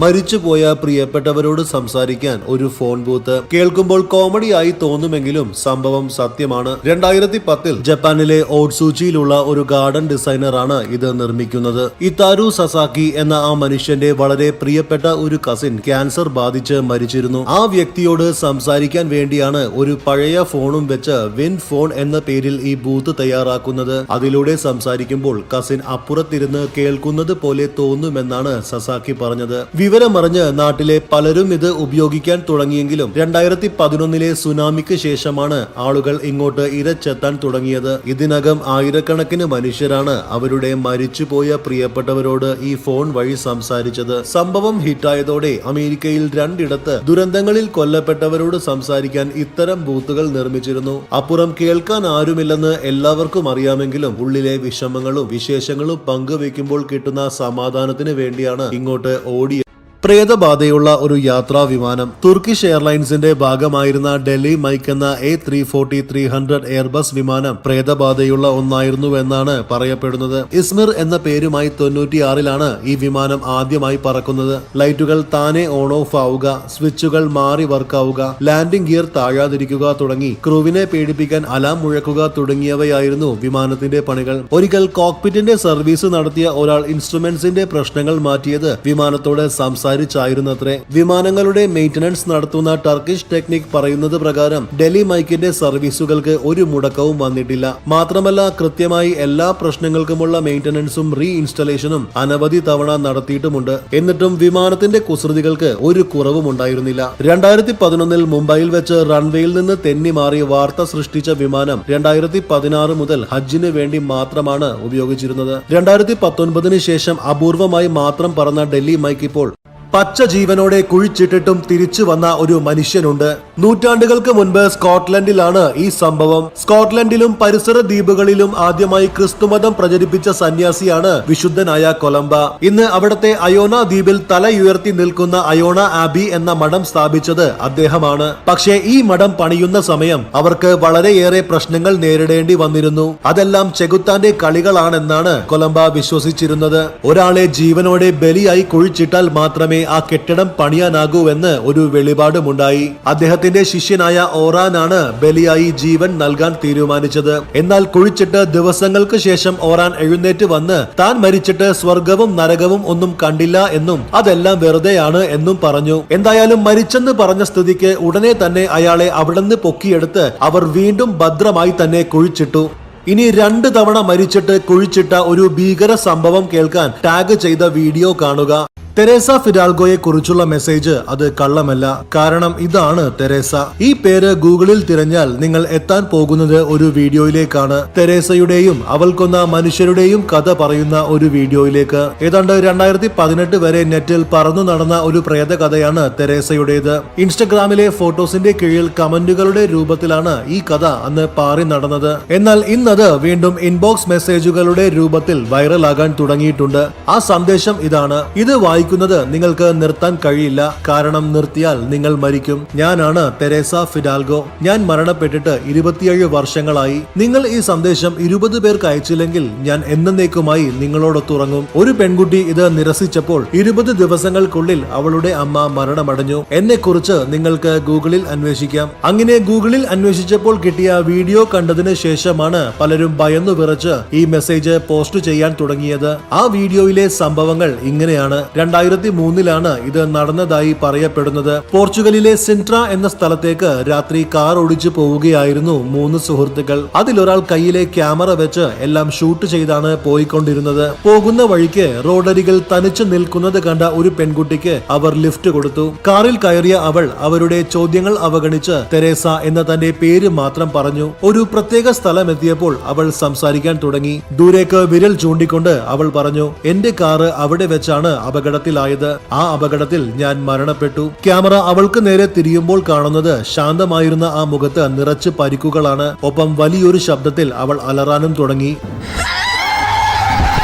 മരിച്ചുപോയ പ്രിയപ്പെട്ടവരോട് സംസാരിക്കാൻ ഒരു ഫോൺ ബൂത്ത്. കേൾക്കുമ്പോൾ കോമഡിയായി തോന്നുമെങ്കിലും സംഭവം സത്യമാണ്. രണ്ടായിരത്തി പത്തിൽ ജപ്പാനിലെ ഓട്സൂച്ചിയിലുള്ള ഒരു ഗാർഡൻ ഡിസൈനറാണ് ഇത് നിർമ്മിക്കുന്നത്. ഇത്താരു സസാക്കി എന്ന ആ മനുഷ്യന്റെ വളരെ പ്രിയപ്പെട്ട ഒരു കസിൻ ക്യാൻസർ ബാധിച്ച് മരിച്ചിരുന്നു. ആ വ്യക്തിയോട് സംസാരിക്കാൻ വേണ്ടിയാണ് ഒരു പഴയ ഫോണും വെച്ച് വിൻ ഫോൺ എന്ന പേരിൽ ഈ ബൂത്ത് തയ്യാറാക്കുന്നത്. അതിലൂടെ സംസാരിക്കുമ്പോൾ കസിൻ അപ്പുറത്തിരുന്ന് കേൾക്കുന്നത് പോലെ തോന്നുമെന്നാണ് സസാക്കി പറഞ്ഞത്. വിവരമറിഞ്ഞ് നാട്ടിലെ പലരും ഇത് ഉപയോഗിക്കാൻ തുടങ്ങിയെങ്കിലും രണ്ടായിരത്തി പതിനൊന്നിലെ സുനാമിക്ക് ശേഷമാണ് ആളുകൾ ഇങ്ങോട്ട് ഇരച്ചെത്താൻ തുടങ്ങിയത്. ഇതിനകം ആയിരക്കണക്കിന് മനുഷ്യരാണ് അവരുടെ മരിച്ചുപോയ പ്രിയപ്പെട്ടവരോട് ഈ ഫോൺ വഴി സംസാരിച്ചത്. സംഭവം ഹിറ്റായതോടെ അമേരിക്കയിൽ രണ്ടിടത്ത് ദുരന്തങ്ങളിൽ കൊല്ലപ്പെട്ടവരോട് സംസാരിക്കാൻ ഇത്തരം ബൂത്തുകൾ നിർമ്മിച്ചിരുന്നു. അപ്പുറം കേൾക്കാൻ ആരുമില്ലെന്ന് എല്ലാവർക്കും അറിയാമെങ്കിലും ഉള്ളിലെ വിഷമങ്ങളും വിശേഷങ്ങളും പങ്കുവെക്കുമ്പോൾ കിട്ടുന്ന സമാധാനത്തിന് വേണ്ടിയാണ് ഇങ്ങോട്ട് ഓടി പ്രേതബാധയുള്ള ഒരു യാത്രാ വിമാനം തുർക്കിഷ് എയർലൈൻസിന്റെ ഭാഗമായിരുന്ന ഡൽഹി മൈക്ക് എന്ന A three forty three hundred Airbus വിമാനം പ്രേതബാധയുള്ള ഒന്നായിരുന്നുവെന്നാണ് പറയപ്പെടുന്നത്. ഇസ്മിർ എന്ന പേരുമായി തൊണ്ണൂറ്റിയാറിലാണ് ഈ വിമാനം ആദ്യമായി പറക്കുന്നത്. ലൈറ്റുകൾ താനെ ഓൺ ഓഫ് ആവുക സ്വിച്ചുകൾ മാറി വർക്കാവുക ലാൻഡിംഗ് ഗിയർ താഴാതിരിക്കുക തുടങ്ങി ക്രൂവിനെ പേടിപ്പിക്കാൻ അലാം മുഴക്കുക തുടങ്ങിയവയായിരുന്നു വിമാനത്തിന്റെ പണികൾ. ഒരിക്കൽ കോക്പിറ്റിന്റെ സർവീസ് നടത്തിയ ഒരാൾ ഇൻസ്ട്രുമെന്റ്സിന്റെ പ്രശ്നങ്ങൾ മാറ്റിയത് വിമാനത്തോട് സംസാരിച്ചായിരുന്നത്രേ. വിമാനങ്ങളുടെ മെയിന്റനൻസ് നടത്തുന്ന ടർക്കിഷ് ടെക്നിക് പറയുന്നത് പ്രകാരം ഡൽഹി മൈക്കിന്റെ സർവീസുകൾക്ക് ഒരു മുടക്കവും വന്നിട്ടില്ല. മാത്രമല്ല കൃത്യമായി എല്ലാ പ്രശ്നങ്ങൾക്കുമുള്ള മെയിന്റനൻസും റീ ഇൻസ്റ്റലേഷനും അനവധി തവണ നടത്തിയിട്ടുമുണ്ട്. എന്നിട്ടും വിമാനത്തിന്റെ കുസൃതികൾക്ക് ഒരു കുറവും ഉണ്ടായിരുന്നില്ല. രണ്ടായിരത്തി പതിനൊന്നിൽ മുംബൈയിൽ വെച്ച് റൺവേയിൽ നിന്ന് തെന്നി മാറി വാർത്ത സൃഷ്ടിച്ച വിമാനം രണ്ടായിരത്തി പതിനാറ് മുതൽ ഹജ്ജിന് വേണ്ടി മാത്രമാണ് ഉപയോഗിച്ചിരുന്നത്. രണ്ടായിരത്തി പത്തൊൻപതിന് ശേഷം അപൂർവമായി മാത്രം പറന്ന ഡൽഹി മൈക്ക് ഇപ്പോൾ പച്ച ജീവനോടെ കുഴിച്ചിട്ടിട്ടും തിരിച്ചു വന്ന ഒരു മനുഷ്യനുണ്ട്. നൂറ്റാണ്ടുകൾക്ക് മുൻപ് സ്കോട്ട്ലൻഡിലാണ് ഈ സംഭവം. സ്കോട്ട്ലൻഡിലും പരിസര ദ്വീപുകളിലും ആദ്യമായി ക്രിസ്തുമതം പ്രചരിപ്പിച്ച സന്യാസിയാണ് വിശുദ്ധനായ കൊലംബ. ഇന്ന് അവിടത്തെ അയോണ ദ്വീപിൽ തലയുയർത്തി നിൽക്കുന്ന അയോണ ആബി എന്ന മഠം സ്ഥാപിച്ചത് അദ്ദേഹമാണ്. പക്ഷേ ഈ മഠം പണിയുന്ന സമയം അവർക്ക് വളരെയേറെ പ്രശ്നങ്ങൾ നേരിടേണ്ടി വന്നിരുന്നു. അതെല്ലാം ചെകുത്താന്റെ കളികളാണെന്നാണ് കൊലംബ വിശ്വസിച്ചിരുന്നത്. ഒരാളെ ജീവനോടെ ബലിയായി കുഴിച്ചിട്ടാൽ മാത്രമേ ആ കെട്ടിടം പണിയാനാകൂ എന്ന് ഒരു വെളിപാടുമുണ്ടായി. അദ്ദേഹത്തിന്റെ ശിഷ്യനായ ഓറാനാണ് ബലിയായി ജീവൻ നൽകാൻ തീരുമാനിച്ചത്. എന്നാൽ കുഴിച്ചിട്ട് ദിവസങ്ങൾക്ക് ശേഷം ഓറാൻ എഴുന്നേറ്റ് വന്ന് താൻ മരിച്ചിട്ട് സ്വർഗവും നരകവും ഒന്നും കണ്ടില്ല എന്നും അതെല്ലാം വെറുതെയാണ് എന്നും പറഞ്ഞു. എന്തായാലും മരിച്ചെന്ന് പറഞ്ഞ സ്ഥിതിക്ക് ഉടനെ തന്നെ അയാളെ അവിടുന്ന് പൊക്കിയെടുത്ത് അവർ വീണ്ടും ഭദ്രമായി തന്നെ കുഴിച്ചിട്ടു. ഇനി രണ്ട് തവണ മരിച്ചിട്ട് കുഴിച്ചിട്ട ഒരു ഭീകര സംഭവം കേൾക്കാൻ ടാഗ് ചെയ്ത വീഡിയോ കാണുക. തെരേസ ഫിഡാൽഗോയെ കുറിച്ചുള്ള മെസ്സേജ് അത് കള്ളമല്ല. കാരണം ഇതാണ് തെരേസ. ഈ പേര് ഗൂഗിളിൽ തിരഞ്ഞാൽ നിങ്ങൾ എത്താൻ പോകുന്നത് ഒരു വീഡിയോയിലേക്കാണ്. തെരേസയുടെയും അവൾ കൊന്ന മനുഷ്യരുടെയും കഥ പറയുന്ന ഒരു വീഡിയോയിലേക്ക്. ഏതാണ്ട് രണ്ടായിരത്തി പതിനെട്ട് വരെ നെറ്റിൽ പറന്നു നടന്ന ഒരു പ്രേത കഥയാണ് തെരേസയുടേത്. ഇൻസ്റ്റഗ്രാമിലെ ഫോട്ടോസിന്റെ കീഴിൽ കമന്റുകളുടെ രൂപത്തിലാണ് ഈ കഥ അന്ന് പാറി നടന്നത്. എന്നാൽ ഇന്നത് വീണ്ടും ഇൻബോക്സ് മെസ്സേജുകളുടെ രൂപത്തിൽ വൈറലാകാൻ തുടങ്ങിയിട്ടുണ്ട്. ആ സന്ദേശം ഇതാണ്. ഇത് വായി വായിക്കുന്നത് നിങ്ങൾക്ക് നിർത്താൻ കഴിയില്ല. കാരണം നിർത്തിയാൽ നിങ്ങൾ മരിക്കും. ഞാനാണ് തെരേസ ഫിഡാൽഗോ ഞാൻ മരണപ്പെട്ടിട്ട് ഇരുപത്തിയേഴ് വർഷങ്ങളായി. നിങ്ങൾ ഈ സന്ദേശം ഇരുപത് പേർക്ക് അയച്ചില്ലെങ്കിൽ ഞാൻ എന്നേക്കുമായി നിങ്ങളോടൊത്തുറങ്ങും ഒരു പെൺകുട്ടി ഇത് നിരസിച്ചപ്പോൾ ഇരുപത് ദിവസങ്ങൾക്കുള്ളിൽ അവളുടെ അമ്മ മരണമടഞ്ഞു. എന്നെ കുറിച്ച് നിങ്ങൾക്ക് ഗൂഗിളിൽ അന്വേഷിക്കാം. അങ്ങനെ ഗൂഗിളിൽ അന്വേഷിച്ചപ്പോൾ കിട്ടിയ വീഡിയോ കണ്ടതിന് ശേഷമാണ് പലരും ഭയന്നു വിറച്ച് ഈ മെസ്സേജ് പോസ്റ്റ് ചെയ്യാൻ തുടങ്ങിയത്. ആ വീഡിയോയിലെ സംഭവങ്ങൾ ഇങ്ങനെയാണ്. രണ്ടായിരത്തി മൂന്നിലാണ് ഇത് നടന്നതായി പറയപ്പെടുന്നത്. പോർച്ചുഗലിലെ സിൻട്ര എന്ന സ്ഥലത്തേക്ക് രാത്രി കാർ ഓടിച്ചു പോവുകയായിരുന്നു മൂന്ന് സുഹൃത്തുക്കൾ. അതിലൊരാൾ കയ്യിലെ ക്യാമറ വെച്ച് എല്ലാം ഷൂട്ട് ചെയ്താണ് പോയിക്കൊണ്ടിരുന്നത്. പോകുന്ന വഴിക്ക് റോഡരികിൽ തനിച്ചു നിൽക്കുന്നത് കണ്ട ഒരു പെൺകുട്ടിക്ക് അവർ ലിഫ്റ്റ് കൊടുത്തു. കാറിൽ കയറിയ അവൾ അവരുടെ ചോദ്യങ്ങൾ അവഗണിച്ച് തെരേസ എന്ന തന്റെ പേര് മാത്രം പറഞ്ഞു. ഒരു പ്രത്യേക സ്ഥലം എത്തിയപ്പോൾ അവൾ സംസാരിക്കാൻ തുടങ്ങി. ദൂരേക്ക് വിരൽ ചൂണ്ടിക്കൊണ്ട് അവൾ പറഞ്ഞു എന്റെ കാറ് അവിടെ വെച്ചാണ് അപകടത്തിലായത്. ആ അപകടത്തിൽ ഞാൻ മരണപ്പെട്ടു. ക്യാമറ അവൾക്ക് നേരെ തിരിയുമ്പോൾ കാണുന്നത് ശാന്തമായിരുന്ന ആ മുഖത്ത് നിറച്ച് പരിക്കുകളാണ്. ഒപ്പം വലിയൊരു ശബ്ദത്തിൽ അവൾ അലറാനും തുടങ്ങി.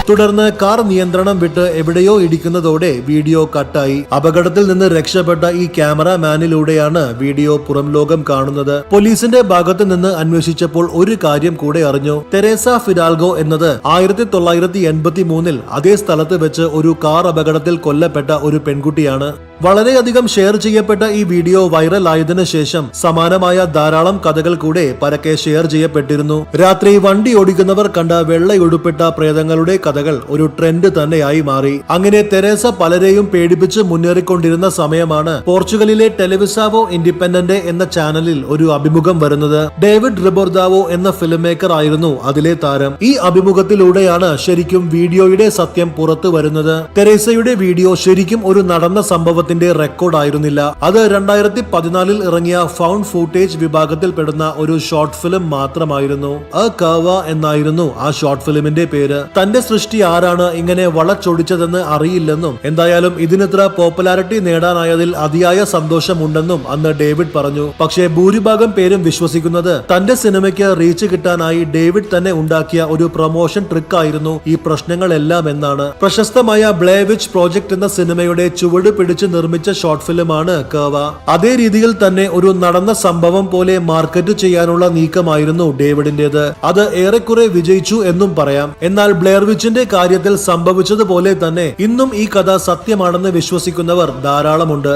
തുടർന്ന് കാർ നിയന്ത്രണം വിട്ട് എവിടെയോ ഇടിക്കുന്നതോടെ വീഡിയോ കട്ടായി. അപകടത്തിൽ നിന്ന് രക്ഷപ്പെട്ട ഈ ക്യാമറമാനിലൂടെയാണ് വീഡിയോ പുറം ലോകം കാണുന്നത്. പോലീസിന്റെ ഭാഗത്ത് നിന്ന് അന്വേഷിച്ചപ്പോൾ ഒരു കാര്യം കൂടെ അറിഞ്ഞു. തെരേസ ഫിഡാൽഗോ എന്നത് ആയിരത്തി തൊള്ളായിരത്തി എൺപത്തി മൂന്നിൽ അതേ സ്ഥലത്ത് വെച്ച് ഒരു കാർ അപകടത്തിൽ കൊല്ലപ്പെട്ട ഒരു പെൺകുട്ടിയാണ്. വളരെയധികം ഷെയർ ചെയ്യപ്പെട്ട ഈ വീഡിയോ വൈറൽ ആയതിനു ശേഷം സമാനമായ ധാരാളം കഥകൾ കൂടെ പരക്കെ ഷെയർ ചെയ്യപ്പെട്ടിരുന്നു. രാത്രി വണ്ടി ഓടിക്കുന്നവർ കണ്ട വെള്ളയൊടുപ്പെട്ട പ്രേതങ്ങളുടെ കഥകൾ ഒരു ട്രെൻഡ് തന്നെയായി മാറി. അങ്ങനെ തെരേസ പലരെയും പേടിപ്പിച്ച് മുന്നേറിക്കൊണ്ടിരുന്ന സമയമാണ് പോർച്ചുഗലിലെ ടെലിവിസാവോ ഇൻഡിപെൻഡന്റ് എന്ന ചാനലിൽ ഒരു അഭിമുഖം വരുന്നത്. ഡേവിഡ് റിബോർദാവോ എന്ന ഫിലിം മേക്കർ ആയിരുന്നു അതിലെ താരം. ഈ അഭിമുഖത്തിലൂടെയാണ് ശരിക്കും വീഡിയോയുടെ സത്യം പുറത്തു വരുന്നത്. തെരേസയുടെ വീഡിയോ ശരിക്കും ഒരു നടന്ന സംഭവത്തിന്റെ റെക്കോർഡ് ആയിരുന്നില്ല. അത് രണ്ടായിരത്തി പതിനാലിൽ ഇറങ്ങിയ ഫൗണ്ട് ഫൂട്ടേജ് വിഭാഗത്തിൽ പെടുന്ന ഒരു ഷോർട്ട് ഫിലിം മാത്രമായിരുന്നു. അ കവ എന്നായിരുന്നു ആ ഷോർട്ട് ഫിലിമിന്റെ പേര്. തന്റെ സൃഷ്ടി ആരാണ് ഇങ്ങനെ വളച്ചൊടിച്ചതെന്ന് അറിയില്ലെന്നും എന്തായാലും ഇതിനിത്ര പോപ്പുലാരിറ്റി നേടാനായതിൽ അതിയായ സന്തോഷമുണ്ടെന്നും അന്ന് ഡേവിഡ് പറഞ്ഞു. പക്ഷേ ഭൂരിഭാഗം പേരും വിശ്വസിക്കുന്നത് തന്റെ സിനിമയ്ക്ക് റീച്ച് കിട്ടാനായി ഡേവിഡ് തന്നെ ഉണ്ടാക്കിയ ഒരു പ്രൊമോഷൻ ട്രിക്ക് ആയിരുന്നു ഈ പ്രശ്നങ്ങളെല്ലാം എന്നാണ്. പ്രശസ്തമായ ബ്ലേവിച്ച് പ്രോജക്ട് എന്ന സിനിമയുടെ ചുവട് പിടിച്ച് നിർമ്മിച്ച ഷോർട്ട് ഫിലിമാണ് കേവ അതേ രീതിയിൽ തന്നെ ഒരു നടന്ന സംഭവം പോലെ മാർക്കറ്റ് ചെയ്യാനുള്ള നീക്കമായിരുന്നു ഡേവിഡിന്റേത്. അത് ഏറെക്കുറെ വിജയിച്ചു എന്നും പറയാം. എന്നാൽ ബ്ലെയർവിച്ചിന്റെ കാര്യത്തിൽ സംഭവിച്ചതുപോലെ തന്നെ ഇന്നും ഈ കഥ സത്യമാണെന്ന് വിശ്വസിക്കുന്നവർ ധാരാളമുണ്ട്.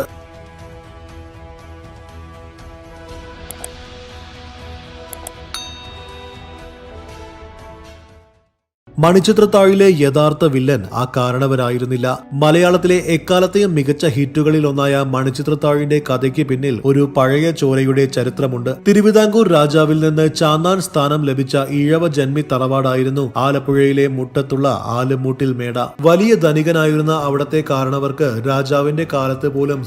മണിച്ചിത്രത്താഴിലെ യഥാർത്ഥ വില്ലൻ ആ കാരണവരായിരുന്നില്ല മലയാളത്തിലെ എക്കാലത്തെയും മികച്ച ഹിറ്റുകളിൽ ഒന്നായ മണിച്ചിത്രത്താഴിന്റെ കഥയ്ക്ക് പിന്നിൽ ഒരു പഴയ ചോരയുടെ ചരിത്രമുണ്ട്. തിരുവിതാംകൂർ രാജാവിൽ നിന്ന് ചാന്നാൻ സ്ഥാനം ലഭിച്ച ഈഴവ ജന്മി തറവാടായിരുന്നു ആലപ്പുഴയിലെ മുട്ടത്തുള്ള ആലുമൂട്ടിൽ മേട. വലിയ ധനികനായിരുന്ന അവിടത്തെ കാരണവർക്ക് രാജാവിന്റെ കാലത്ത് പോലും